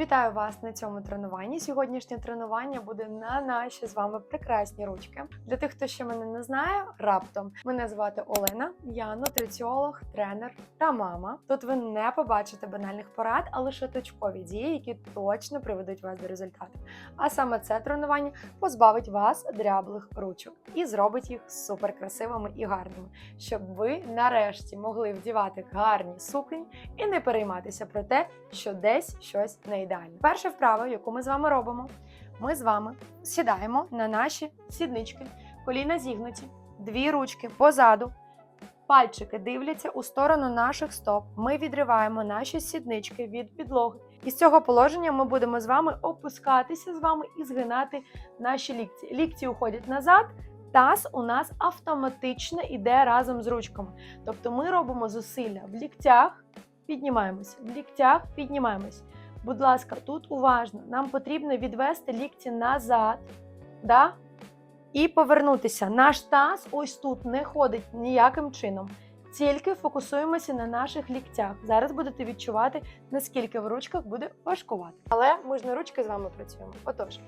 Вітаю вас на цьому тренуванні. Сьогоднішнє тренування буде на наші з вами прекрасні ручки. Для тих, хто ще мене не знає, раптом мене звати Олена, я нутриціолог, тренер та мама. Тут ви не побачите банальних порад, а лише точкові дії, які точно приведуть вас до результату. А саме це тренування позбавить вас дряблих ручок і зробить їх супер красивими і гарними, щоб ви нарешті могли вдівати гарні сукні і не перейматися про те, що десь щось не ідеально. Перша вправа, яку ми з вами робимо, ми з вами сідаємо на наші сіднички, коліна зігнуті, дві ручки позаду. Пальчики дивляться у сторону наших стоп. Ми відриваємо наші сіднички від підлоги. І з цього положення ми будемо з вами опускатися з вами і згинати наші лікті. Лікті уходять назад. Таз у нас автоматично йде разом з ручками. Тобто ми робимо зусилля в ліктях, піднімаємося, в ліктях піднімаємось. Будь ласка, тут уважно. Нам потрібно відвести лікті назад, да? і повернутися. Наш таз ось тут не ходить ніяким чином. Тільки фокусуємося на наших ліктях. Зараз будете відчувати, наскільки в ручках буде важкувати. Але ми ж на ручки з вами працюємо. Отож,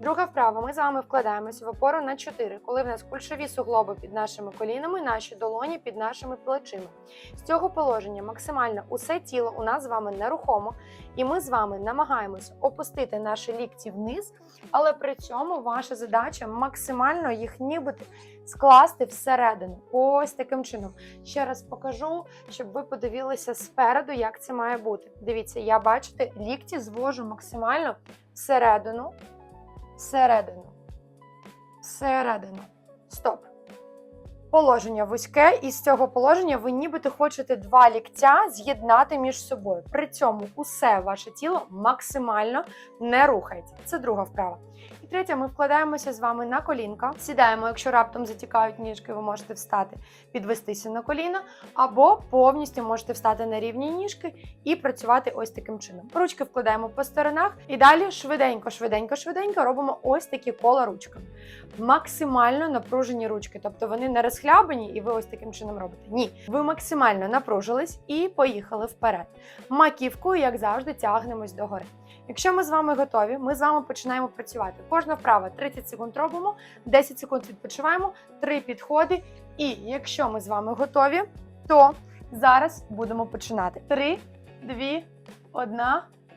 друга вправа. Ми з вами вкладаємося в опору на 4, коли в нас кульшові суглоби під нашими колінами, наші долоні під нашими плечима. З цього положення максимально усе тіло у нас з вами нерухомо, і ми з вами намагаємось опустити наші лікті вниз, але при цьому ваша задача максимально їх нібито скласти всередину. Ось таким чином. Ще раз покажу, щоб ви подивилися спереду, як це має бути. Дивіться, я бачите, лікті звожу максимально всередину, всередину, всередину. Стоп. Положення вузьке, і з цього положення ви нібито хочете два ліктя з'єднати між собою. При цьому усе ваше тіло максимально не рухається. Це друга вправа. І третя, ми вкладаємося з вами на колінка. Сідаємо, якщо раптом затікають ніжки, ви можете встати, підвестися на коліна, або повністю можете встати на рівні ніжки і працювати ось таким чином. Ручки вкладаємо по сторонах, і далі швиденько, швиденько, швиденько робимо ось такі кола ручками. Максимально напружені ручки, тобто вони не розхлябані, і ви ось таким чином робите. Ні, ви максимально напружились і поїхали вперед. Маківкою, як завжди, тягнемось догори. Якщо ми з вами готові, ми з вами починаємо працювати. Кожна вправа 30 секунд робимо, 10 секунд відпочиваємо, 3 підходи. І якщо ми з вами готові, то зараз будемо починати. 3, 2, 1,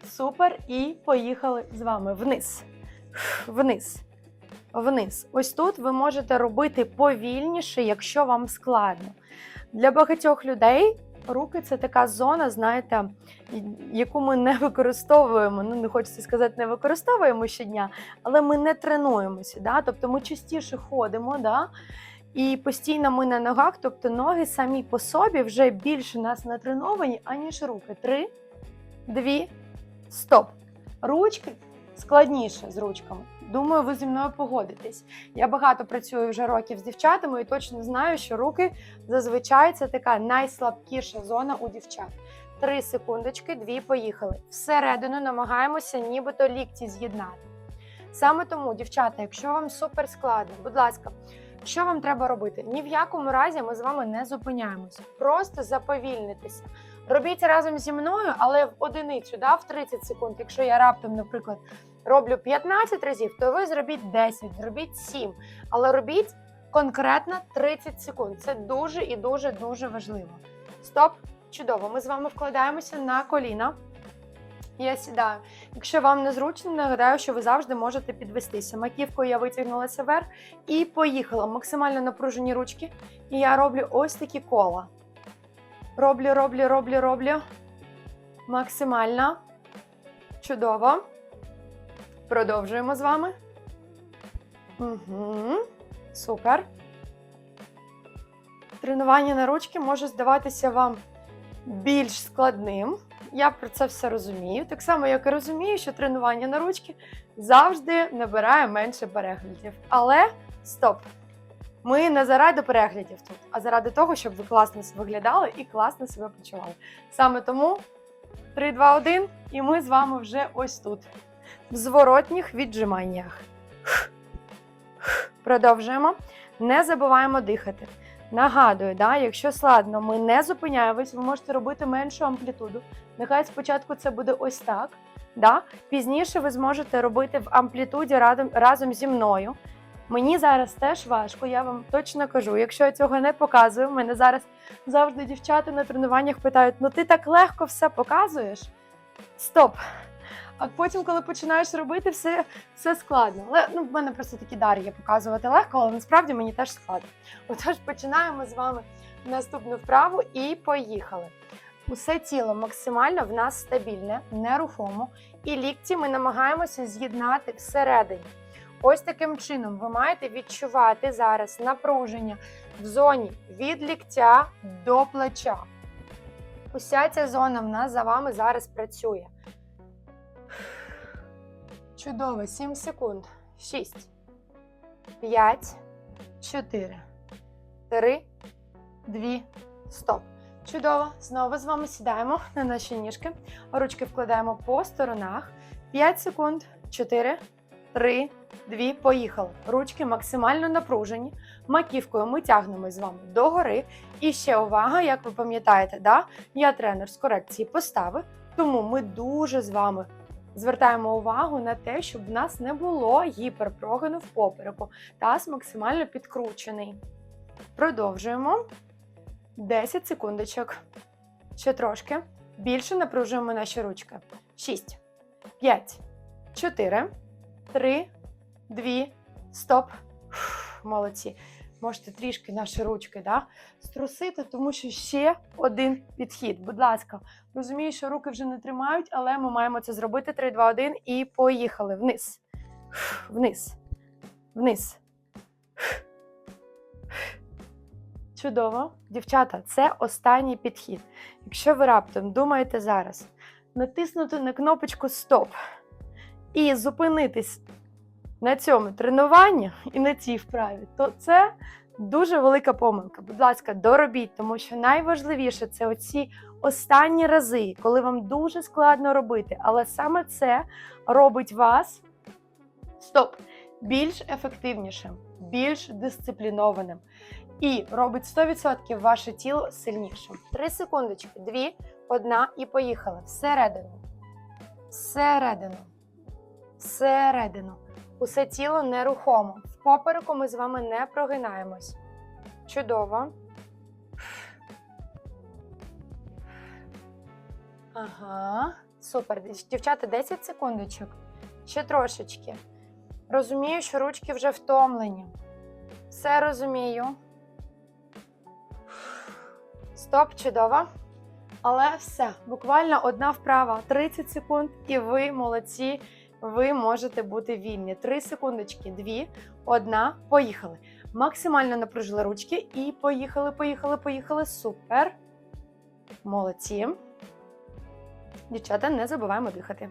супер. І поїхали з вами вниз. Вниз. Вниз. Ось тут ви можете робити повільніше, якщо вам складно. Для багатьох людей руки це така зона, знаєте, яку ми не використовуємо. Ну, не хочеться сказати, не використовуємо щодня, але ми не тренуємося. Да? Тобто ми частіше ходимо, да? і постійно ми на ногах, тобто ноги самі по собі вже більше нас натреновані, аніж руки. Три, дві, стоп. Ручки складніше з ручками. Думаю, ви зі мною погодитесь. Я багато працюю вже років з дівчатами і точно знаю, що руки зазвичай це така найслабкіша зона у дівчат. Три секундочки, дві поїхали. Всередину намагаємося нібито лікті з'єднати. Саме тому, дівчата, якщо вам супер складно, будь ласка, що вам треба робити? Ні в якому разі ми з вами не зупиняємося. Просто заповільнитися. Робіть разом зі мною, але в одиницю, да, в 30 секунд. Якщо я раптом, наприклад, роблю 15 разів, то ви зробіть 10, зробіть 7. Але робіть конкретно 30 секунд. Це дуже і дуже дуже важливо. Стоп! Чудово! Ми з вами вкладаємося на коліна. Я сідаю. Якщо вам незручно, нагадаю, що ви завжди можете підвестися. Маківкою я витягнулася вверх і поїхала. Максимально напружені ручки. І я роблю ось такі кола. Роблю, роблю, роблю, роблю. Максимально. Чудово. Продовжуємо з вами. Угу. Супер. Тренування на ручки може здаватися вам більш складним. Я про це все розумію. Так само, як і розумію, що тренування на ручки завжди набирає менше переглядів. Але стоп! Ми не заради переглядів тут, а заради того, щоб ви класно виглядали і класно себе почували. Саме тому 3, 2, 1, і ми з вами вже ось тут в зворотніх віджиманнях. Продовжуємо. Не забуваємо дихати. Нагадую, да, якщо складно, ми не зупиняємось, ви можете робити меншу амплітуду. Нехай спочатку це буде ось так. Да? Пізніше ви зможете робити в амплітуді разом, разом зі мною. Мені зараз теж важко, я вам точно кажу. Якщо я цього не показую, в мене зараз завжди дівчата на тренуваннях питають: ну ти так легко все показуєш. Стоп! А потім, коли починаєш робити, все, все складно. Але ну, в мене просто такі дар є показувати легко, але насправді мені теж складно. Отож, починаємо з вами наступну вправу і поїхали. Усе тіло максимально в нас стабільне, нерухомо, і лікті ми намагаємося з'єднати всередині. Ось таким чином ви маєте відчувати зараз напруження в зоні від ліктя до плеча. Уся ця зона в нас за вами зараз працює. Чудово, 7 секунд. 6, 5, 4, 3, 2, стоп. Чудово. Знову з вами сідаємо на наші ніжки. Ручки вкладаємо по сторонах. 5 секунд. 4, 3, 2, поїхали. Ручки максимально напружені. Маківкою ми тягнемо з вами догори. І ще увага, як ви пам'ятаєте, да? я тренер з корекції постави, тому ми дуже з вами звертаємо увагу на те, щоб в нас не було гіперпрогину в попереку. Таз максимально підкручений. Продовжуємо. 10 секундочок. Ще трошки. Більше напружуємо наші ручки. 6, 5, 4, 3, 2, стоп. Молодці. Можете трішки наші ручки да, струсити, тому що ще один підхід. Будь ласка, розумію, що руки вже не тримають, але ми маємо це зробити. 3, 2, 1 і поїхали. Вниз. Вниз. Вниз. Чудово. Дівчата, це останній підхід. Якщо ви раптом думаєте зараз натиснути на кнопочку Стоп і зупинитись на цьому тренуванні і на цій вправі, то це дуже велика помилка. Будь ласка, доробіть, тому що найважливіше це оці останні рази, коли вам дуже складно робити, але саме це робить вас стоп, більш ефективнішим, більш дисциплінованим і робить 100% ваше тіло сильнішим. Три секундочки, дві, одна і поїхали. Всередину. Всередину. Всередину. Усе тіло нерухомо. В попереку ми з вами не прогинаємось. Чудово. Ага. Супер. Дівчата, 10 секундочок. Ще трошечки. Розумію, що ручки вже втомлені. Все розумію. Стоп, чудово. Але все, буквально одна вправа, 30 секунд, і ви молодці. Ви можете бути вільні. 3 секундочки, 2, 1, поїхали. Максимально напружили ручки і поїхали, поїхали, поїхали. Супер. Молодці. Дівчата, не забуваємо дихати.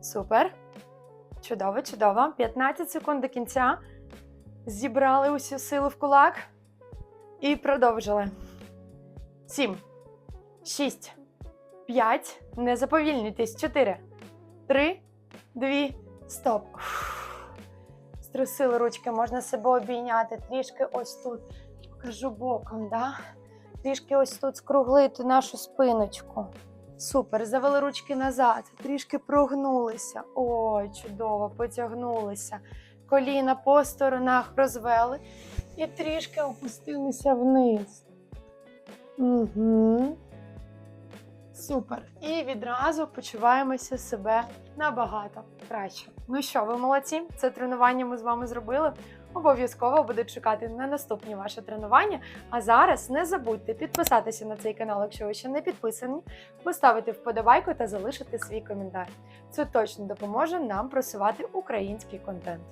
Супер. Чудово, чудово. 15 секунд до кінця. Зібрали усю силу в кулак. І продовжили. 7, 6, 5. Не заповільнюйтесь. 4, 3, 2, стоп. Струсили ручки, можна себе обійняти. Трішки ось тут. Покажу боком, да? Трішки ось тут скруглити нашу спиночку. Супер. Завели ручки назад. Трішки прогнулися. Ой, чудово, потягнулися. Коліна по сторонах розвели і трішки опустилися вниз. Угу. Супер. І відразу почуваємося себе набагато краще. Ну що, ви молодці? Це тренування ми з вами зробили. Обов'язково буду чекати на наступні ваше тренування. А зараз не забудьте підписатися на цей канал, якщо ви ще не підписані, поставити вподобайку та залишити свій коментар. Це точно допоможе нам просувати український контент.